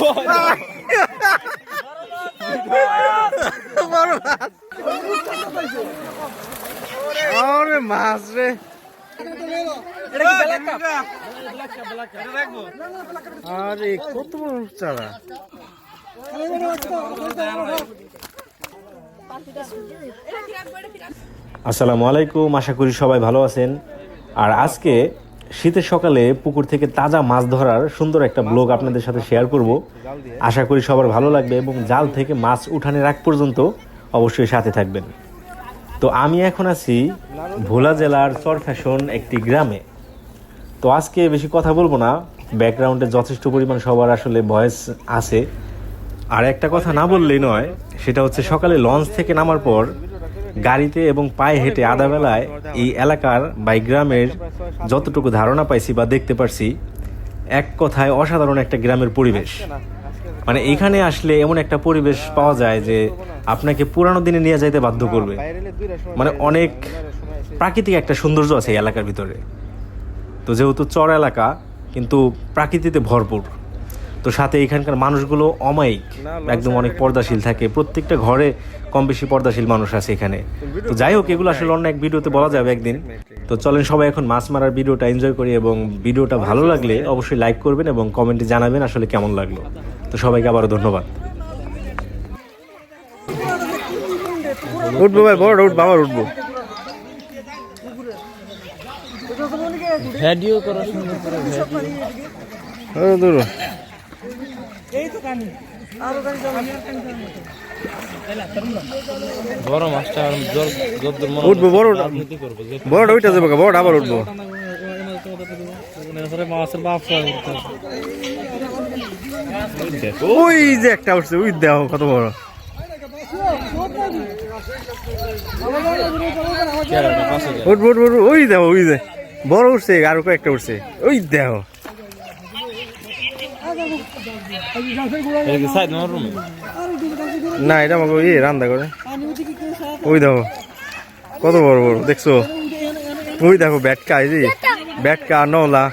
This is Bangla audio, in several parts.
বড় মাছ আরে মাছ রে আরে কত বড় চারা। আসসালামু আলাইকুম আশা করি সবাই ভালো আছেন। আর আজকে শীতের সকালে পুকুর থেকে তাজা মাছ ধরার সুন্দর একটা ব্লগ আপনাদের সাথে শেয়ার করব। আশা করি সবার ভালো লাগবে এবং জাল থেকে মাছ উঠানের আগ পর্যন্ত অবশ্যই সাথে থাকবেন। তো আমি এখন আছি ভোলা জেলার চর ফ্যাশন একটি গ্রামে। তো আজকে বেশি কথা বলব না ব্যাকগ্রাউন্ডে যথেষ্ট পরিমাণ সবার আসলে ভয়েস আছে। আর একটা কথা না বললেই নয় সেটা হচ্ছে সকালে লঞ্চ থেকে নামার পর গাড়িতে এবং পায়ে হেঁটে আধা বেলায় এই এলাকার বা গ্রামের যতটুকু ধারণা পাইছি বা দেখতে পারছি, এক কথায় অসাধারণ একটা গ্রামের পরিবেশ। মানে এখানে আসলে এমন একটা পরিবেশ পাওয়া যায় যে আপনাকে পুরানো দিনে নিয়ে যাইতে বাধ্য করবে। মানে অনেক প্রাকৃতিক একটা সৌন্দর্য আছে এই এলাকার ভিতরে। তো যেহেতু চর এলাকা, কিন্তু প্রাকৃতিতে ভরপুর। তো সাথে এখানকার মানুষগুলো অমায়িক একদম অনেক পর্দাশীল থাকে। প্রত্যেকটা ঘরে কম বেশি পর্দাশীল মানুষ আছে এখানে। তো যাই হোক এগুলো আসলে অন্য এক ভিডিওতে বলা যাবে একদিন। তো চলেন সবাই এখন মাছ মারার ভিডিওটা এনজয় করি এবং ভিডিওটা ভালো লাগলে অবশ্যই। লাইক করবেন এবং কমেন্টে জানাবেন আসলে কেমন লাগল। তো সবাইকে আবারও ধন্যবাদ। উঠবো ভাই বড় উঠবো আবার উঠবো। ভিডিও করা সুন্দর করে দূর বড় মাছটা আর জল মনে উঠবো বড় যাব আবার উঠবো। ওই যে একটা উঠছে ওই দেহ কত বড়। উঠবো উঠবো ওই দেহ ওই যে। বড় উঠছে আরও কয়েকটা উঠছে। ওই রুমে না এটা আমাকে ইয়ে রান্না করে। ওই দেখো কত বড় বড় দেখছ? ওই দেখো ব্যাটকা এই যে ব্যাটকা নলা।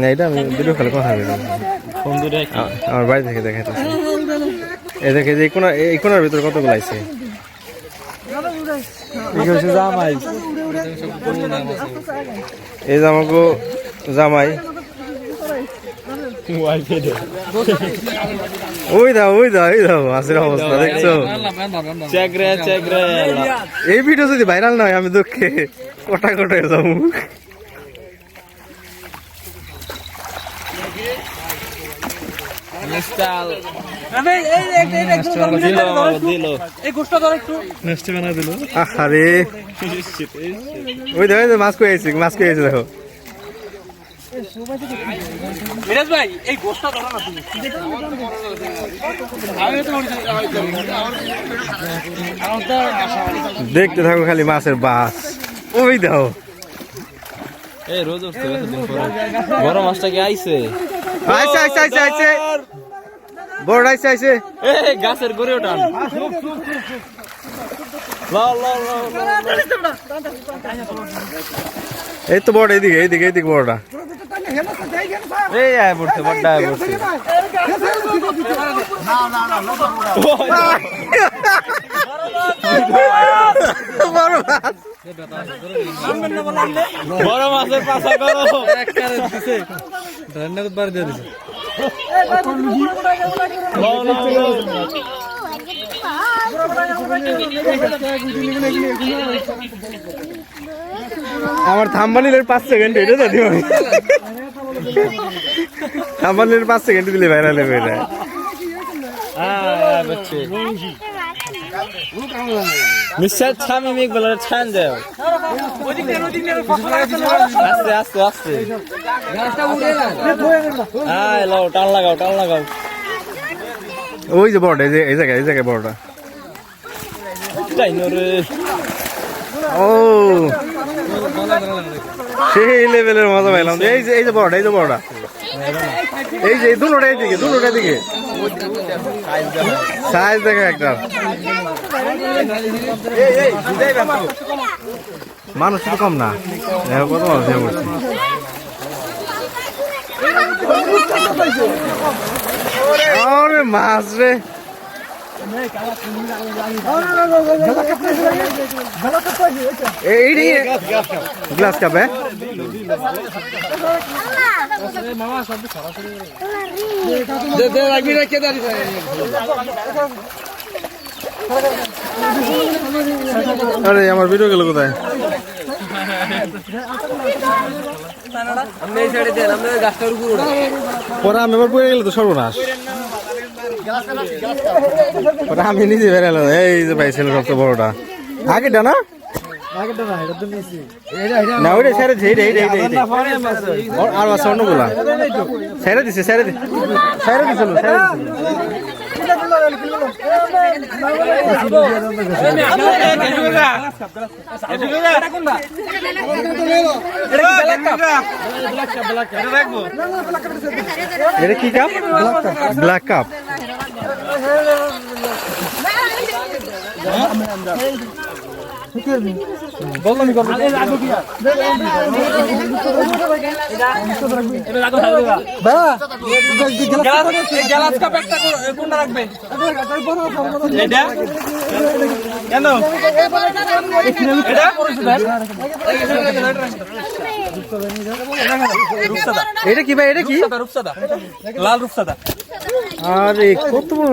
না এটা আমি ভিডিও খালি কথা বলি। আমার বাড়ি থেকে দেখাইতেছে। এই দেখে যে এই কোনা এই কোনার ভিতরে কতগুলো আছে? জামাই। এই আমাকে জামাই। ওই দাও ওই দাও এই দাও মাছের অবস্থা দেখছ এই ভিডিও যদি ভাইরাল নয় আমি দুঃখে কটা কটা যাব মিস্টাল দিল দিল ওই দেখো এই দেখো দেখতে থাকো খালি মাছের বাস। ওই দেখো। এই রোজ উঠছে বড় মাছটা কি আইছে? আইছে আইছে আইছে আইছে। বড় আইছে আইছে। এই গাছের গড়ে ওঠান এই তো বড় এইদিকে এইদিকে এইদিকে বড়টা। এই আয় পড়ছে আয় বড় মাছ বড় মাছের করো। লাও আমার থাম্বানিলের পাঁচ সেকেন্ড এটা তো দিও থাম্বানিলের পাঁচ সেকেন্ড দিলে ভাইরাল হবে এটা। মিস্টার ছান যাও আস্তে আস্তে আস্তে। আয় লাও টান লাগাও টান লাগাও। ওই যে বড়টা এই জায়গায় এই জায়গায় বড়টা। ও। সেই লেভেলের মজা পাইলাম। এই যে এই যে বড়টা, এই যে বড়টা। এই যে দুটোটা দিকে দুটোটা দিকে সাইজ দেখা একটা। মানুষ তো কম না। দেখো কত মানুষ আরে মাছ রে। গ্লাস কাপ হ্যাঁ আরে, আমার ভিডিও গেল কোথায়? পরে আমি এবার পড়ে গেলে তো সর্বনাশ। পরে আমি নিজে বেরালাম এই যে ভাই ছিল সবচেয়ে বড়টা। আগেটা না? না, ওইটা ছেড়ে দিছে দিছে, ছেড়ে কি কাপ ব্ল্যাক কাপ কোনটা রাখবে এটা কেন এটা এটা কি ভাই? এটা কি? রূপসাদা লাল রূপসাদা। আরে কত বড়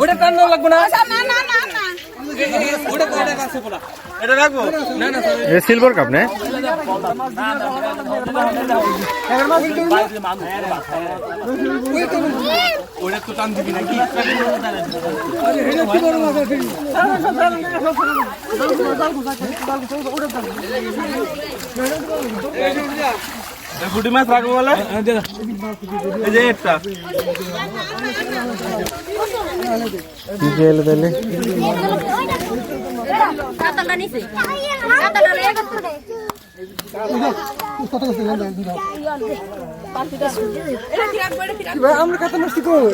ওটা টান্নাও লাগবে না? ওটা আছে পোলা এটা রাখব? না না এটা সিলভার কাপ না। ওটা তো টান দিবি নাকি ফুটি মাছ রাখব বলে? এই যে একটা। কি গেলে তাহলে। কাতালটা নিছে কাতালটা আমরা কাতাল নষ্ট করব